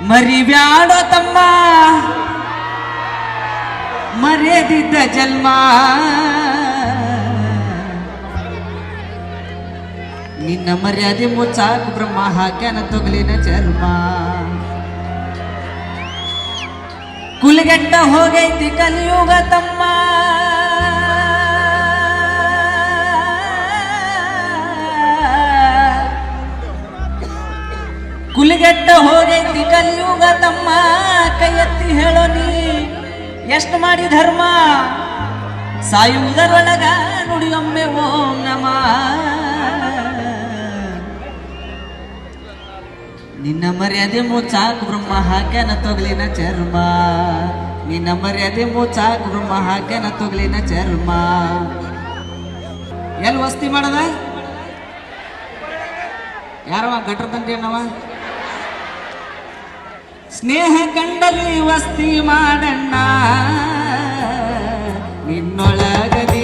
ಮರಿಬ್ಯಾಡೋ ತಮ್ಮ? ಮರೆದಿದ್ದ ಜನ್ಮ. ನಿನ್ನ ಮರ್ಯಾದೆ ಮುಚ್ಚಾಕು ಬ್ರಹ್ಮ, ಹಾಕ್ಯಾನ ತೊಗಲಿನ ಚರ್ಮ. ಕುಲಗೆಟ್ಟ ಹೋಗೈತಿ ಕಲಿಯುಗ ತಮ್ಮ. ಕುಲಿಗೆಟ್ಟ ಹೋಗೈತಿ ಕಲಿಯುಗ ತಮ್ಮ ಕೈ ಎತ್ತಿ ಹೇಳೋ ನೀ. ಎಷ್ಟು ಮಾಡಿ ಧರ್ಮ? ಸಾಯುವುದರೊಳಗ ನುಡಿಯೊಮ್ಮೆ ಓಂ ನಮ. ನಿನ್ನ ಮರ್ಯಾದೆ ಮೂಚಾಕ್ ಬ್ರಹ್ಮ ಹಾಕ್ಯಾನ ತೊಗಲಿನ ಚರ್ಮ. ನಿನ್ನ ಮರ್ಯಾದೆ ಮೂಚಾಕ್ ಬ್ರಹ್ಮ ಹಾಕ್ಯಾನ ತೊಗಲಿನ ಚರ್ಮ. ಎಲ್ಲಿ ವಸ್ತಿ ಮಾಡದ? ಯಾರವ ಗಟ್ರ ತಂದೇನವ? ಸ್ನೇಹ ಕಂಡಲಿ ವಸ್ತಿ ಮಾಡಣ್ಣ. ನಿನ್ನೊಳಗದಿ